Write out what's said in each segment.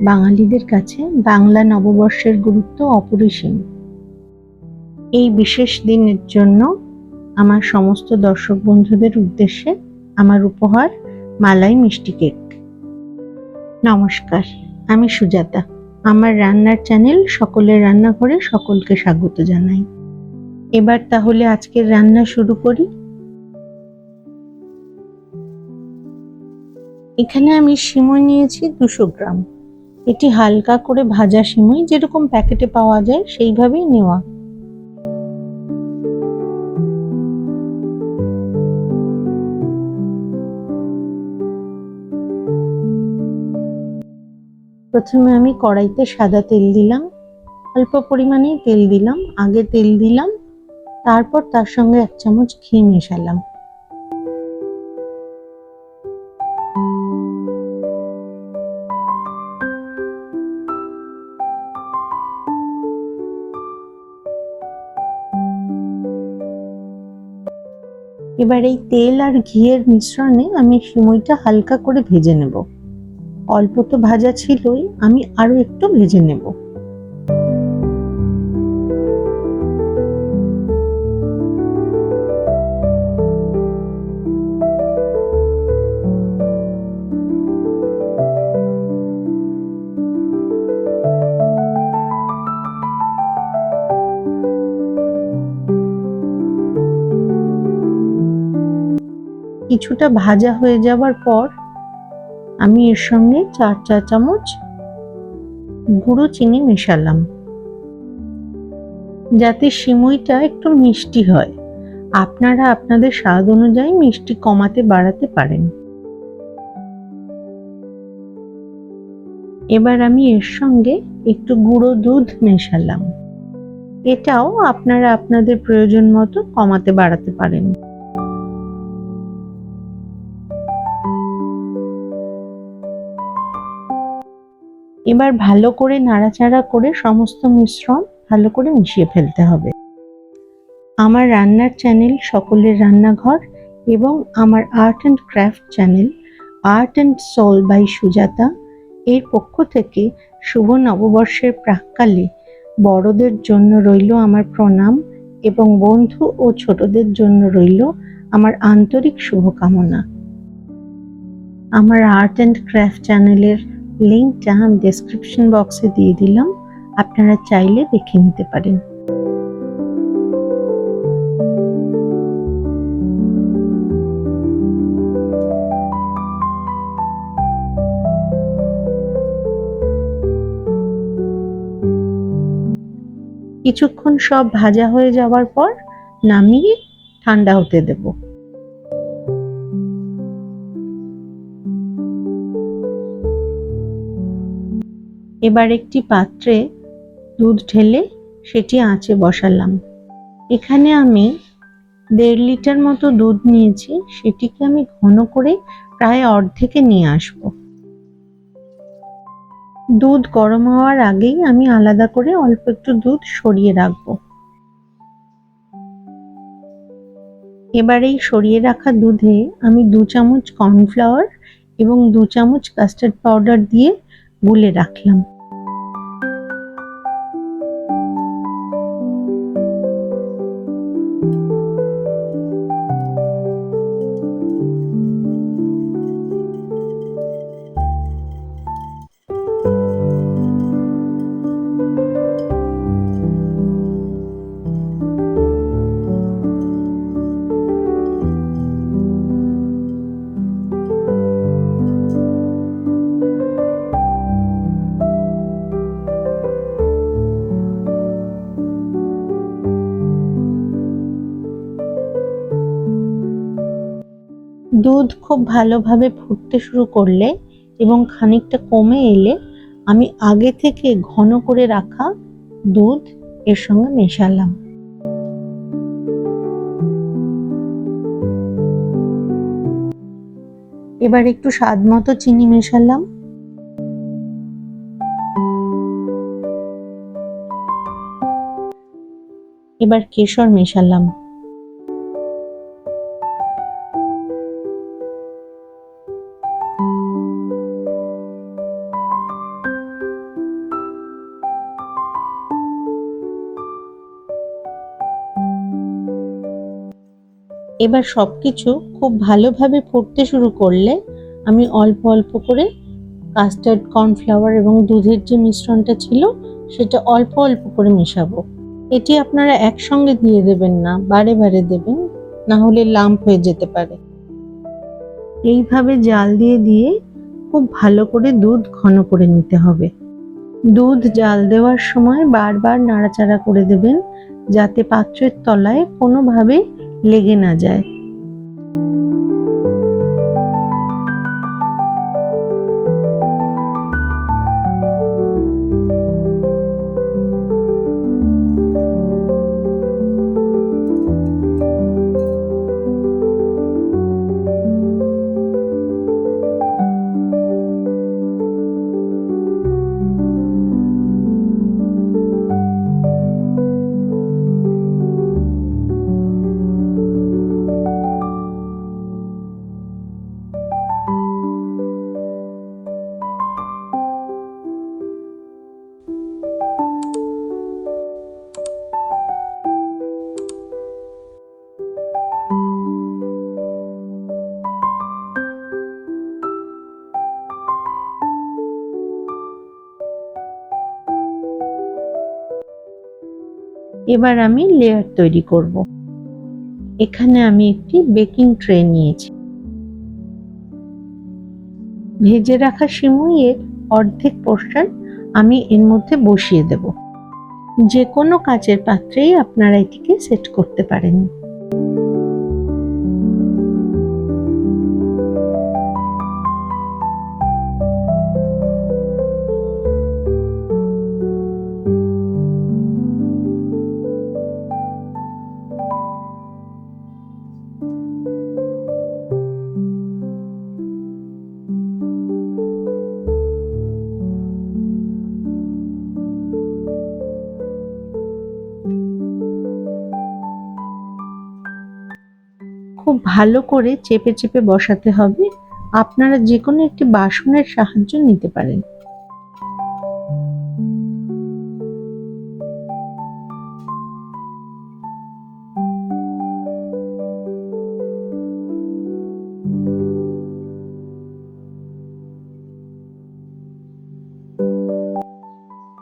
বাঙালিদের কাছে বাংলা নববর্ষের গুরুত্ব অপরিসীম। এই বিশেষ দিনের জন্য আমার সমস্ত দর্শক বন্ধুদের উদ্দেশ্যে আমার উপহার মালাই মিষ্টি কেক। নমস্কার, আমি সুজাতা। আমার রান্নার চ্যানেল সকলের রান্নাঘরে সকলকে স্বাগত জানাই। এবার তাহলে আজকের রান্না শুরু করি। এখানে আমি সিমই নিয়েছি দুশো গ্রাম। এটি হালকা করে ভাজা সিমুই, যেরকম প্যাকেটে পাওয়া যায়, সেইভাবেই নেওয়া। প্রথমে আমি কড়াইতে সাদা তেল দিলাম। অল্প পরিমাণেই তেল দিলাম, আগে তেল দিলাম, তারপর তার সঙ্গে এক চামচ ঘি মেশালাম। এবার এই তেল আর ঘিয়ের মিশ্রণে আমি সিমইটা হালকা করে ভেজে নেব। অল্প তো ভাজা ছিলই, আমি আরও একটু ভেজে নেব। কিছুটা ভাজা হয়ে যাবার পর আমি এর সঙ্গে চার চা চামচ গুঁড়ো চিনি মেশালাম। যাতে সিমইটা একটু মিষ্টি হয়। আপনারা আপনাদের স্বাদ অনুযায়ী মিষ্টি কমাতে বাড়াতে পারেন। এবার আমি এর সঙ্গে একটু গুঁড়ো দুধ মেশালাম। এটাও আপনারা আপনাদের প্রয়োজন মতো কমাতে বাড়াতে পারেন। এবার ভালো করে নাড়াচাড়া করে সমস্ত মিশ্রণ ভালো করে মিশিয়ে ফেলতে হবে। আমার রান্নার চ্যানেল সকলের রান্নাঘর এবং আমার art and craft channel art and soul by Sujata এর পক্ষ থেকে শুভ নববর্ষের প্রাককালে বড়দের জন্য রইল আমার প্রণাম এবং বন্ধু ও ছোটদের জন্য রইল আমার আন্তরিক শুভকামনা। আমার আর্ট অ্যান্ড ক্রাফট চ্যানেলের লিঙ্কটা আমি ডেসক্রিপশন বক্সে দিয়ে দিলাম। আপনারা চাইলে দেখে নিতে পারেন। কিছুক্ষণ সব ভাজা হয়ে যাওয়ার পর নামিয়ে ঠান্ডা হতে দেবো। এবার একটি পাত্রে দুধ ঢেলে সেটি আঁচে বসালাম। এখানে আমি দেড় লিটার মতো দুধ নিয়েছি, সেটিকে আমি ঘন করে প্রায় অর্ধেকে নিয়ে আসব। দুধ গরম হওয়ার আগেই আমি আলাদা করে অল্প একটু দুধ সরিয়ে রাখব। এবার এই সরিয়ে রাখা দুধে আমি দু চামচ কর্নফ্লাওয়ার এবং দু চামচ কাস্টার্ড পাউডার দিয়ে গুলে রাখলাম। দুধ খুব ভালোভাবে ফুটতে শুরু করলে এবং খানিকটা কমে এলে আমি আগে থেকে ঘন করে রাখা দুধ এর সঙ্গে মেশালাম। এবার একটু স্বাদ মতো চিনি মেশালাম। এবার কেশর মেশালাম। এবার সব কিছু খুব ভালোভাবে ফুটতে শুরু করলে আমি অল্প অল্প করে কাস্টার্ড কর্নফ্লাওয়ার এবং দুধের যে মিশ্রণটা ছিল, সেটা অল্প অল্প করে মেশাবো। এটি আপনারা একসঙ্গে দিয়ে দেবেন না, বারে বারে দেবেন, না হলে লাম্প হয়ে যেতে পারে। এইভাবে জাল দিয়ে দিয়ে খুব ভালো করে দুধ ঘন করে নিতে হবে। দুধ জাল দেওয়ার সময় বারবার নাড়াচাড়া করে দেবেন, যাতে পাত্রের তলায় কোনোভাবে লেগে না যায় এবার আমি লেয়ার তৈরি করব। এখানে আমি একটি বেকিং ট্রে নিয়েছি। ভেজে রাখা সিমুইয়ের অর্ধেক পোর্শন আমি এর মধ্যে বসিয়ে দেব। যে কোনো কাচের পাত্রেই আপনারা এটিকে সেট করতে পারেন। খুব ভালো করে চেপে চেপে বসাতে হবে। আপনারা যে কোনো একটি বাসনের সাহায্য নিতে পারেন।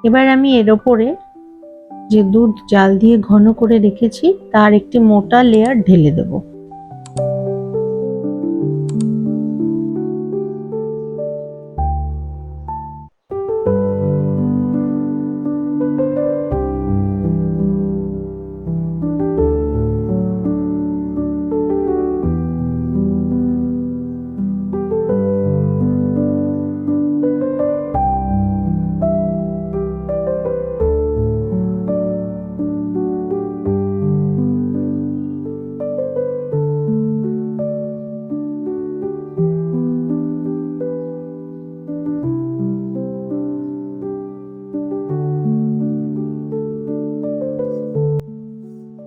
এবার আমি এর ওপরে যে দুধ জাল দিয়ে ঘন করে রেখেছি, তার একটি মোটা লেয়ার ঢেলে দেবো।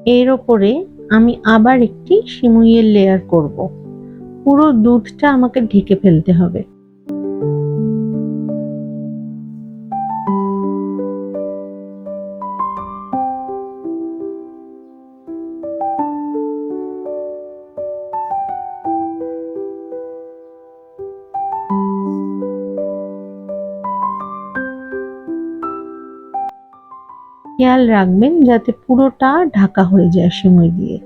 এর ওপরে আমি আবার একটি সিমুইয়ের লেয়ার করব। পুরো দুধটা আমাকে ঢেকে ফেলতে হবে। খেয়াল রাখবেন যাতে পুরোটা ঢাকা হয়ে যায় সিমুই দিয়ে।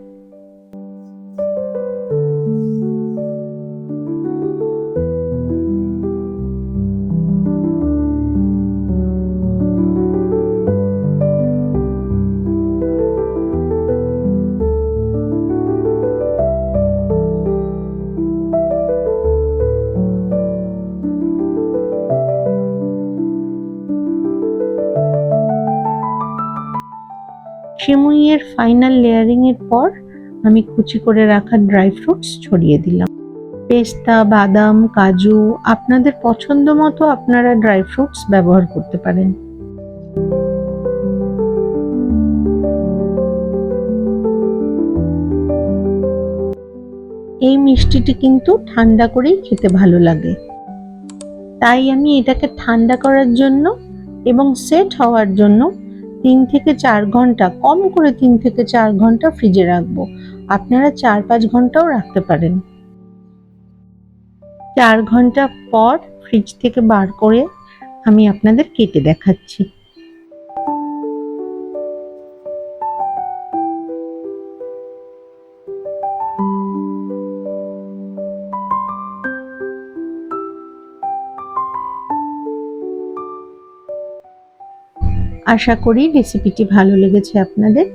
সিমুইয়ের ফাইনাল লেয়ারিং এর পর আমি কুচি করে রাখা ড্রাই ফ্রুটস ছড়িয়ে দিলাম। পেস্তা, বাদাম, কাজু, আপনাদের পছন্দ মতো আপনারা ড্রাই ফ্রুটস ব্যবহার করতে পারেন। এই মিষ্টিটি কিন্তু ঠান্ডা করেই খেতে ভালো লাগে। তাই আমি এটাকে ঠান্ডা করার জন্য এবং সেট হওয়ার জন্য তিন থেকে চার ঘণ্টা, কম করে তিন থেকে চার ঘণ্টা ফ্রিজে রাখব। আপনারা চার পাঁচ ঘন্টাও রাখতে পারেন। চার ঘণ্টা পর ফ্রিজ থেকে বার করে আমি আপনাদের কেটে দেখাচ্ছি। আশা করি রেসিপিটি ভালো লেগেছে আপনাদের।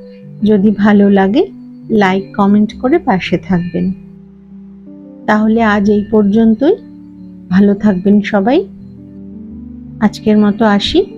যদি ভালো লাগে লাইক কমেন্ট করে পাশে থাকবেন। তাহলে আজ এই পর্যন্তই। ভালো থাকবেন সবাই। আজকের মতো আসি।